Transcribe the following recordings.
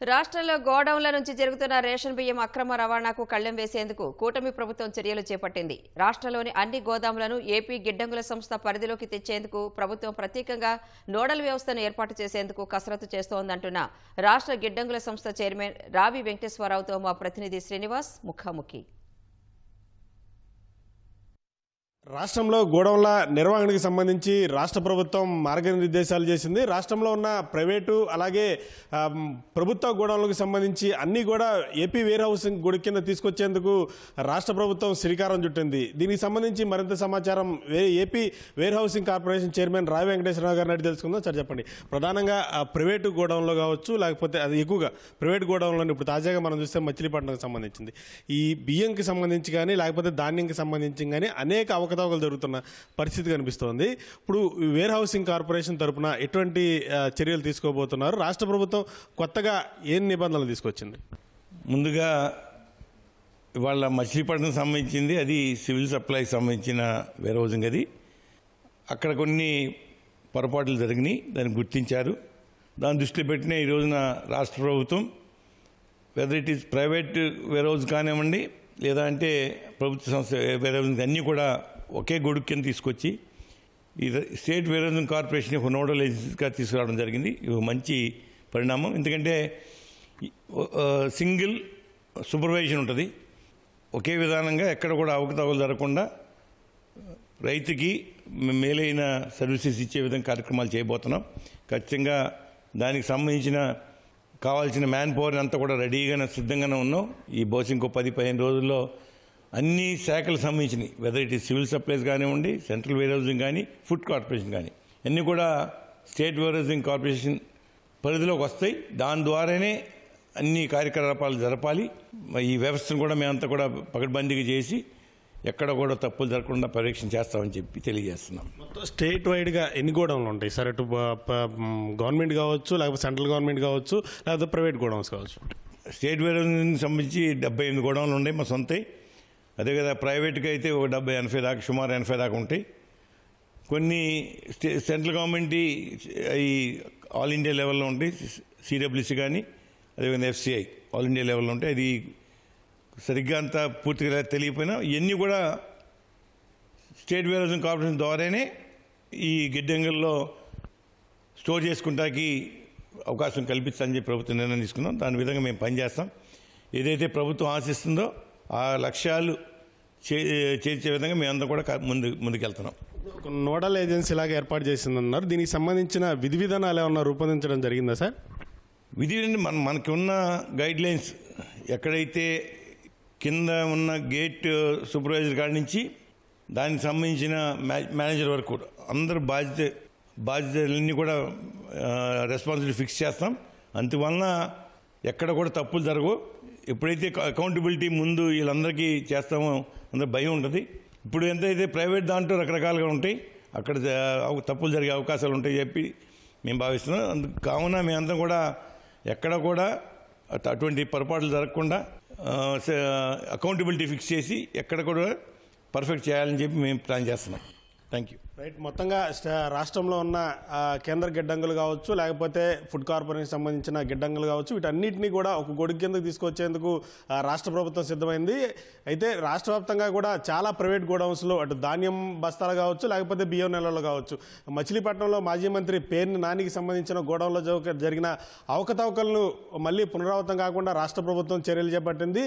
రాష్ట్రంలో గోడౌన్ల నుంచి జరుగుతున్న రేషన్ బియ్యం అక్రమ రవాణాకు కళ్ళెం వేసేందుకు కూటమి ప్రభుత్వం చర్యలు చేపట్టింది. రాష్ట్రంలోని అన్ని గోదాములను ఏపీ గిడ్డంగుల సంస్థ పరిధిలోకి తెచ్చేందుకు ప్రభుత్వం ప్రత్యేకంగా నోడల్ వ్యవస్థను ఏర్పాటు చేసేందుకు కసరత్తు చేస్తోందంటున్న రాష్ట్ర గిడ్డంగుల సంస్థ చైర్మన్ రావి వెంకటేశ్వరరావుతో మా ప్రతినిధి శ్రీనివాస్ ముఖాముఖి. రాష్ట్రంలో గోడౌన్ల నిర్వహణకి సంబంధించి రాష్ట్ర ప్రభుత్వం మార్గనిర్దేశాలు చేసింది. రాష్ట్రంలో ఉన్న ప్రైవేటు అలాగే ప్రభుత్వ గోడౌన్లకు సంబంధించి అన్నీ కూడా ఏపీ వేర్ హౌసింగ్ గుడి కింద తీసుకొచ్చేందుకు రాష్ట్ర ప్రభుత్వం శ్రీకారం చుట్టింది. దీనికి సంబంధించి మరింత సమాచారం వే- A P warehousing corporation chairman Ravi Venkateswararao గారిని అడిగి తెలుసుకుందాం. సార్ చెప్పండి. ప్రధానంగా ప్రైవేటు గోడౌన్లో కావచ్చు లేకపోతే అది ఎక్కువగా ప్రైవేట్ గోడౌన్లో ఇప్పుడు తాజాగా మనం చూస్తే మచిలీపట్నంకి సంబంధించింది. ఈ బియ్యంకి సంబంధించి కానీ లేకపోతే ధాన్యంకి సంబంధించి కానీ అనేక అవకతవకలు జరుగుతున్న పరిస్థితి కనిపిస్తోంది. ఇప్పుడు వేర్ హౌసింగ్ కార్పొరేషన్ తరపున ఎటువంటి చర్యలు తీసుకోబోతున్నారు? రాష్ట్ర ప్రభుత్వం కొత్తగా ఏం నిబంధనలు తీసుకొచ్చింది? ముందుగా ఇవాళ మచిలీపట్నం సంబంధించింది అది సివిల్ సప్లైకి సంబంధించిన వేర్ హౌసింగ్ అది. అక్కడ కొన్ని పొరపాట్లు జరిగినాయి దాన్ని గుర్తించారు. దాన్ని దృష్టిలో పెట్టిన ఈ రోజున రాష్ట్ర ప్రభుత్వం whether it is private warehouse కానివ్వండి లేదా అంటే ప్రభుత్వ సంస్థ వేరే అన్నీ కూడా ఒకే గొడుగు కింద తీసుకొచ్చి ఈ స్టేట్ వేర్ కార్పొరేషన్ ఒక నోడల్ ఏజెన్సీగా తీసుకురావడం జరిగింది. ఇది మంచి పరిణామం. ఎందుకంటే సింగిల్ సూపర్వైజన్ ఉంటుంది. ఒకే విధానంగా ఎక్కడ కూడా అవకతవకలు జరగకుండా రైతుకి మేలైన సర్వీసెస్ ఇచ్చే విధంగా కార్యక్రమాలు చేయబోతున్నాం. ఖచ్చితంగా దానికి సంబంధించిన కావాల్సిన మ్యాన్ పవర్ అంతా కూడా రెడీగానే సిద్ధంగానే ఉన్నాం. ఈ బహుశా ఇంకో పది పదిహేను రోజుల్లో అన్ని శాఖలకు సంబంధించినవి. Whether it is civil supplies కానివ్వండి సెంట్రల్ వేర్ హౌసింగ్ కానీ ఫుడ్ కార్పొరేషన్ కానీ. అన్నీ కూడా స్టేట్ వేర్ హౌసింగ్ కార్పొరేషన్ పరిధిలోకి వస్తాయి. దాని ద్వారానే అన్ని కార్యకలాపాలు జరపాలి. ఈ వ్యవస్థను కూడా మేమంతా కూడా పకడ్బందీగా చేసి ఎక్కడ కూడా తప్పులు జరగకుండా పర్యవేక్షణ చేస్తామని చెప్పి తెలియజేస్తున్నాం. మొత్తం స్టేట్ వైడ్గా ఎన్ని గోడౌన్లు ఉంటాయి సార్? అటు గవర్నమెంట్ కావచ్చు లేకపోతే సెంట్రల్ గవర్నమెంట్ కావచ్చు లేకపోతే ప్రైవేట్ గోడౌన్స్ కావచ్చు? స్టేట్ హౌసింగ్ సంబంధించి డెబ్బై ఎనిమిది గోడౌన్లు ఉన్నాయి మా సొంతవి అదే కదా ప్రైవేట్గా అయితే ఒక డెబ్బై ఎనభై దాకా సుమారు ఎనభై దాకా ఉంటాయి. కొన్ని స్టే సెంట్రల్ గవర్నమెంట్ ఈ ఆల్ ఇండియా లెవెల్లో ఉంటాయి సిడబ్ల్యూసి కానీ అదేవిధంగా ఎఫ్సిఐ ఆల్ ఇండియా లెవెల్లో ఉంటాయి. అది సరిగ్గా అంత పూర్తిగా తెలియకపోయినా ఇవన్నీ కూడా స్టేట్ వేర్ హౌసింగ్ కార్పొరేషన్ ద్వారానే ఈ గిడ్డంగుల్లో స్టోర్ చేసుకుంటాకి అవకాశం కల్పించాలని చెప్పి ప్రభుత్వం నిర్ణయం తీసుకున్నాం. దాని విధంగా మేము పనిచేస్తాం. ఏదైతే ప్రభుత్వం ఆశిస్తుందో ఆ లక్ష్యాలు చే చేర్చే విధంగా మేమందరం కూడా ముందు ముందుకెళ్తున్నాం. ఒక నోడల్ ఏజెన్సీ లాగా ఏర్పాటు చేసిందన్నారు. దీనికి సంబంధించిన విధి విధానాలు ఏమన్నా రూపొందించడం జరిగిందా సార్? విధి మన మనకి ఉన్న గైడ్ లైన్స్ ఎక్కడైతే కింద ఉన్న గేట్ సూపర్వైజర్ కాడి నుంచి దానికి సంబంధించిన మేనేజర్ వరకు కూడా అందరు బాధ్యత బాధ్యతలన్నీ కూడా రెస్పాన్సిబిలిటీ ఫిక్స్ చేస్తాం. అందువలన ఎక్కడ కూడా తప్పులు జరగవు. ఎప్పుడైతే అకౌంటబిలిటీ ముందు వీళ్ళందరికీ చేస్తామో అందరూ భయం ఉంటుంది. ఇప్పుడు ఎంతైతే ప్రైవేట్ దాంట్లో రకరకాలుగా ఉంటాయి అక్కడ తప్పులు జరిగే అవకాశాలు ఉంటాయి చెప్పి మేము భావిస్తున్నాం. అందుకు కావున మేమంతా కూడా ఎక్కడ కూడా అటువంటి పొరపాట్లు జరగకుండా అకౌంటబిలిటీ ఫిక్స్ చేసి ఎక్కడ కూడా పర్ఫెక్ట్ చేయాలని చెప్పి మేము ప్లాన్ చేస్తున్నాం. థ్యాంక్ యూ రైట్ మొత్తంగా రాష్ట్రంలో ఉన్న కేంద్ర గిడ్డంగులు కావచ్చు లేకపోతే ఫుడ్ కార్పొరేషన్ సంబంధించిన గిడ్డంగులు కావచ్చు వీటన్నిటిని కూడా ఒక గొడుగు కిందకు తీసుకొచ్చేందుకు రాష్ట్ర ప్రభుత్వం సిద్ధమైంది. అయితే రాష్ట్ర వ్యాప్తంగా కూడా చాలా ప్రైవేట్ గోడౌన్స్లో అటు ధాన్యం బస్తాలు కావచ్చు లేకపోతే బియ్యం నెలలు కావచ్చు. మచిలీపట్నంలో మాజీ మంత్రి పేర్ని నానికి సంబంధించిన గోడౌన్లో జరిగిన అవకతవకలను మళ్ళీ పునరావృతం కాకుండా రాష్ట్ర ప్రభుత్వం చర్యలు చేపట్టింది.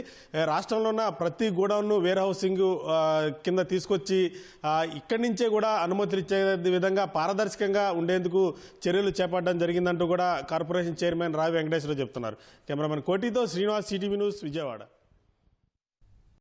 రాష్ట్రంలో ఉన్న ప్రతి గోడౌన్ను వేర్ హౌసింగ్ కింద తీసుకొచ్చి ఇక్కడి నుంచే కూడా అనుమతి ఇచ్చే విధంగా పారదర్శకంగా ఉండేందుకు చర్యలు చేపట్టడం జరిగిందంటూ కూడా కార్పొరేషన్ చైర్మన్ రావి వెంకటేశ్వర చెప్తున్నారు. కెమెరామెన్ కోటితో శ్రీనివాస్ సిటీవీ న్యూస్ విజయవాడ.